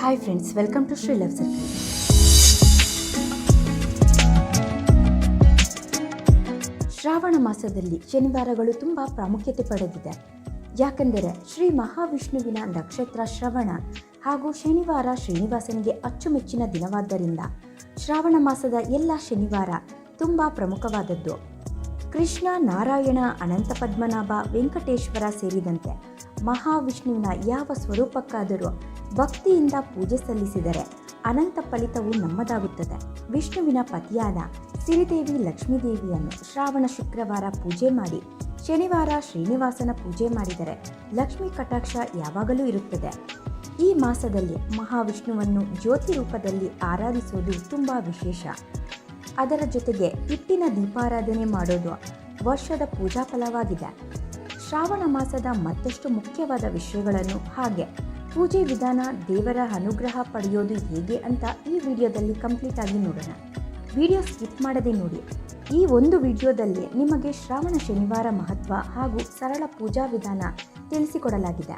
Hi friends welcome to Shri love circle Shravana ಮಾಸದಲ್ಲಿ ಶನಿವಾರಗಳು ತುಂಬ ಪ್ರಾಮುಖ್ಯತೆ ಪಡೆದಿದೆ. ಯಾಕೆಂದರೆ ಶ್ರೀ ಮಹಾವಿಷ್ಣುವಿನ ನಕ್ಷತ್ರ ಶ್ರವಣ ಹಾಗೂ ಶನಿವಾರ ಶ್ರೀನಿವಾಸನಿಗೆ ಅಚ್ಚುಮೆಚ್ಚಿನ ದಿನವಾದ್ದರಿಂದ ಶ್ರಾವಣ ಮಾಸದ ಎಲ್ಲ ಶನಿವಾರ ತುಂಬ ಪ್ರಮುಖವಾದದ್ದು. ಕೃಷ್ಣ ನಾರಾಯಣ ಅನಂತ ಪದ್ಮನಾಭ ವೆಂಕಟೇಶ್ವರ ಸೇರಿದಂತೆ ಮಹಾವಿಷ್ಣುವಿನ ಯಾವ ಸ್ವರೂಪಕ್ಕಾದರೂ ಭಕ್ತಿಯಿಂದ ಪೂಜೆ ಸಲ್ಲಿಸಿದರೆ ಅನಂತ ಫಲಿತವು ನಮ್ಮದಾಗುತ್ತದೆ. ವಿಷ್ಣುವಿನ ಪತಿಯಾದ ಸಿರಿದೇವಿ ಲಕ್ಷ್ಮೀದೇವಿಯನ್ನು ಶ್ರಾವಣ ಶುಕ್ರವಾರ ಪೂಜೆ ಮಾಡಿ, ಶನಿವಾರ ಶ್ರೀನಿವಾಸನ ಪೂಜೆ ಮಾಡಿದರೆ ಲಕ್ಷ್ಮೀ ಕಟಾಕ್ಷ ಯಾವಾಗಲೂ ಇರುತ್ತದೆ. ಈ ಮಾಸದಲ್ಲಿ ಮಹಾವಿಷ್ಣುವನ್ನು ಜ್ಯೋತಿ ರೂಪದಲ್ಲಿ ಆರಾಧಿಸುವುದು ತುಂಬ ವಿಶೇಷ. ಅದರ ಜೊತೆಗೆ ಹಿಟ್ಟಿನ ದೀಪಾರಾಧನೆ ಮಾಡೋದು ವರ್ಷದ ಪೂಜಾ ಫಲವಾಗಿದೆ. ಶ್ರಾವಣ ಮಾಸದ ಮತ್ತಷ್ಟು ಮುಖ್ಯವಾದ ವಿಷಯಗಳನ್ನು ಹಾಗೆ ಪೂಜೆ ವಿಧಾನ ದೇವರ ಅನುಗ್ರಹ ಪಡೆಯೋದು ಹೇಗೆ ಅಂತ ಈ ವಿಡಿಯೋದಲ್ಲಿ ಕಂಪ್ಲೀಟ್ ಆಗಿ ನೋಡೋಣ. ವಿಡಿಯೋ ಸ್ಕಿಪ್ ಮಾಡದೆ ನೋಡಿ. ಈ ಒಂದು ವಿಡಿಯೋದಲ್ಲಿ ನಿಮಗೆ ಶ್ರಾವಣ ಶನಿವಾರ ಮಹತ್ವ ಹಾಗೂ ಸರಳ ಪೂಜಾ ವಿಧಾನ ತಿಳಿಸಿಕೊಡಲಾಗಿದೆ.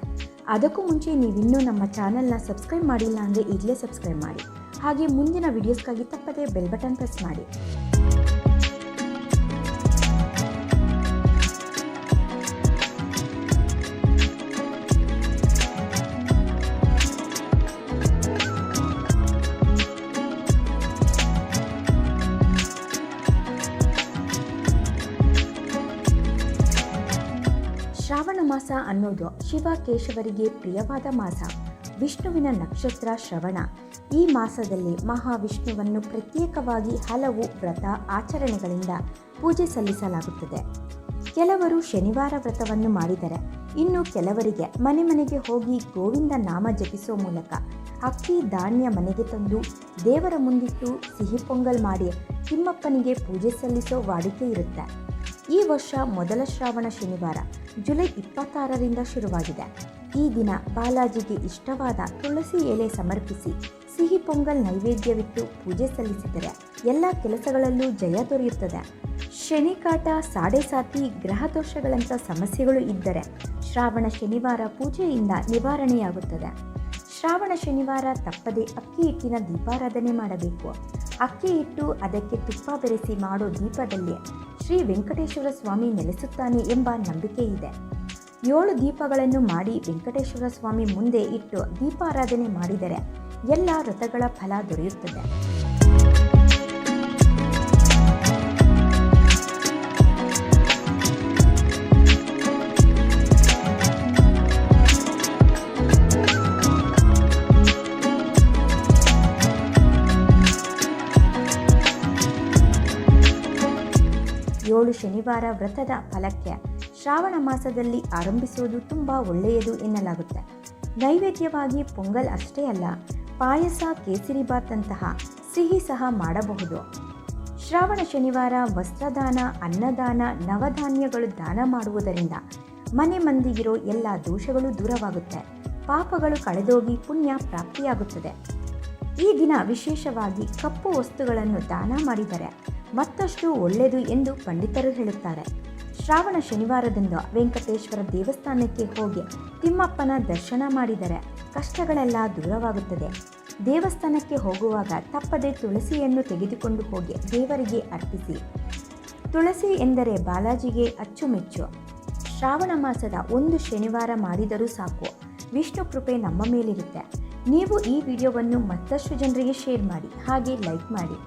ಅದಕ್ಕೂ ಮುಂಚೆ ನೀವಿನ್ನೂ ನಮ್ಮ ಚಾನೆಲ್ನ ಸಬ್ಸ್ಕ್ರೈಬ್ ಮಾಡಿಲ್ಲ ಅಂದರೆ ಈಗಲೇ ಸಬ್ಸ್ಕ್ರೈಬ್ ಮಾಡಿ. ಹಾಗೆ ಮುಂದಿನ ವಿಡಿಯೋಸ್ಗಾಗಿ ತಪ್ಪದೆ ಬೆಲ್ ಬಟನ್ ಪ್ರೆಸ್ ಮಾಡಿ. ಶ್ರಾವಣ ಮಾಸ ಅನ್ನೋದು ಶಿವ ಕೇಶವರಿಗೆ ಪ್ರಿಯವಾದ ಮಾಸ. ವಿಷ್ಣುವಿನ ನಕ್ಷತ್ರ ಶ್ರವಣ. ಈ ಮಾಸದಲ್ಲಿ ಮಹಾವಿಷ್ಣುವನ್ನು ಪ್ರತ್ಯೇಕವಾಗಿ ಹಲವು ವ್ರತ ಆಚರಣೆಗಳಿಂದ ಪೂಜೆ ಸಲ್ಲಿಸಲಾಗುತ್ತದೆ. ಕೆಲವರು ಶನಿವಾರ ವ್ರತವನ್ನು ಮಾಡಿದರೆ, ಇನ್ನು ಕೆಲವರಿಗೆ ಮನೆ ಮನೆಗೆ ಹೋಗಿ ಗೋವಿಂದ ನಾಮ ಜಪಿಸೋ ಮೂಲಕ ಅಕ್ಕಿ ಧಾನ್ಯ ಮನೆಗೆ ತಂದು ದೇವರ ಮುಂದಿಟ್ಟು ಸಿಹಿ ಪೊಂಗಲ್ ಮಾಡಿ ತಿಮ್ಮಪ್ಪನಿಗೆ ಪೂಜೆ ಸಲ್ಲಿಸೋ ವಾಡಿಕೆ ಇರುತ್ತೆ. ಈ ವರ್ಷ ಮೊದಲ ಶ್ರಾವಣ ಶನಿವಾರ, ಜುಲೈ ಇಪ್ಪತ್ತಾರರಿಂದ ಶುರುವಾಗಿದೆ. ಈ ದಿನ ಬಾಲಾಜಿಗೆ ಇಷ್ಟವಾದ ತುಳಸಿ ಎಲೆ ಸಮರ್ಪಿಸಿ ಸಿಹಿ ಪೊಂಗಲ್ ನೈವೇದ್ಯವಿಟ್ಟು ಪೂಜೆ ಸಲ್ಲಿಸಿದರೆ ಎಲ್ಲ ಕೆಲಸಗಳಲ್ಲೂ ಜಯ ದೊರೆಯುತ್ತದೆ. ಶನಿಕಾಟ ಸಾಡೆ ಸಾತಿ ಗ್ರಹ ದೋಷಗಳಂಥ ಸಮಸ್ಯೆಗಳು ಇದ್ದರೆ ಶ್ರಾವಣ ಶನಿವಾರ ಪೂಜೆಯಿಂದ ನಿವಾರಣೆಯಾಗುತ್ತದೆ. ಶ್ರಾವಣ ಶನಿವಾರ ತಪ್ಪದೆ ಅಕ್ಕಿ ಹಿಟ್ಟಿನ ದೀಪಾರಾಧನೆ ಮಾಡಬೇಕು. ಅಕ್ಕಿ ಹಿಟ್ಟು ಅದಕ್ಕೆ ತುಪ್ಪ ಬೆರೆಸಿ ಮಾಡೋ ದೀಪದಲ್ಲಿ ಶ್ರೀ ವೆಂಕಟೇಶ್ವರ ಸ್ವಾಮಿ ನೆಲೆಸುತ್ತಾನೆ ಎಂಬ ನಂಬಿಕೆ ಇದೆ. ಏಳು ದೀಪಗಳನ್ನು ಮಾಡಿ ವೆಂಕಟೇಶ್ವರ ಸ್ವಾಮಿ ಮುಂದೆ ಇಟ್ಟು ದೀಪಾರಾಧನೆ ಮಾಡಿದರೆ ಎಲ್ಲ ವ್ರತಗಳ ಫಲ ದೊರೆಯುತ್ತದೆ. ಏಳು ಶನಿವಾರ ವ್ರತದ ಫಲಕ್ಕೆ ಶ್ರಾವಣ ಮಾಸದಲ್ಲಿ ಆರಂಭಿಸುವುದು ತುಂಬ ಒಳ್ಳೆಯದು ಎನ್ನಲಾಗುತ್ತೆ. ನೈವೇದ್ಯವಾಗಿ ಪೊಂಗಲ್ ಅಷ್ಟೇ ಅಲ್ಲ ಪಾಯಸ ಕೇಸರಿಬಾತ್ ಸಿಹಿ ಸಹ ಮಾಡಬಹುದು. ಶ್ರಾವಣ ಶನಿವಾರ ವಸ್ತ್ರದಾನ, ಅನ್ನದಾನ, ನವಧಾನ್ಯಗಳು ದಾನ ಮಾಡುವುದರಿಂದ ಮನೆ ಮಂದಿಗಿರೋ ಎಲ್ಲ ದೋಷಗಳು ದೂರವಾಗುತ್ತೆ. ಪಾಪಗಳು ಕಳೆದೋಗಿ ಪುಣ್ಯ ಪ್ರಾಪ್ತಿಯಾಗುತ್ತದೆ. ಈ ದಿನ ವಿಶೇಷವಾಗಿ ಕಪ್ಪು ವಸ್ತುಗಳನ್ನು ದಾನ ಮಾಡಿದರೆ ಮತ್ತಷ್ಟು ಒಳ್ಳೆಯದು ಎಂದು ಪಂಡಿತರು ಹೇಳುತ್ತಾರೆ. ಶ್ರಾವಣ ಶನಿವಾರದಿಂದ ವೆಂಕಟೇಶ್ವರ ದೇವಸ್ಥಾನಕ್ಕೆ ಹೋಗಿ ತಿಮ್ಮಪ್ಪನ ದರ್ಶನ ಮಾಡಿದರೆ ಕಷ್ಟಗಳೆಲ್ಲ ದೂರವಾಗುತ್ತದೆ. ದೇವಸ್ಥಾನಕ್ಕೆ ಹೋಗುವಾಗ ತಪ್ಪದೆ ತುಳಸಿಯನ್ನು ತೆಗೆದುಕೊಂಡು ಹೋಗಿ ದೇವರಿಗೆ ಅರ್ಪಿಸಿ. ತುಳಸಿ ಎಂದರೆ ಬಾಲಾಜಿಗೆ ಅಚ್ಚುಮೆಚ್ಚು. ಶ್ರಾವಣ ಮಾಸದ ಒಂದು ಶನಿವಾರ ಮಾಡಿದರೂ ಸಾಕು. ವಿಷ್ಣು ಕೃಪೆ ನಮ್ಮ ಮೇಲಿರುತ್ತೆ. ನೀವು ಈ ವಿಡಿಯೋವನ್ನು ಮತ್ತಷ್ಟು ಜನರಿಗೆ ಶೇರ್ ಮಾಡಿ, ಹಾಗೆ ಲೈಕ್ ಮಾಡಿ.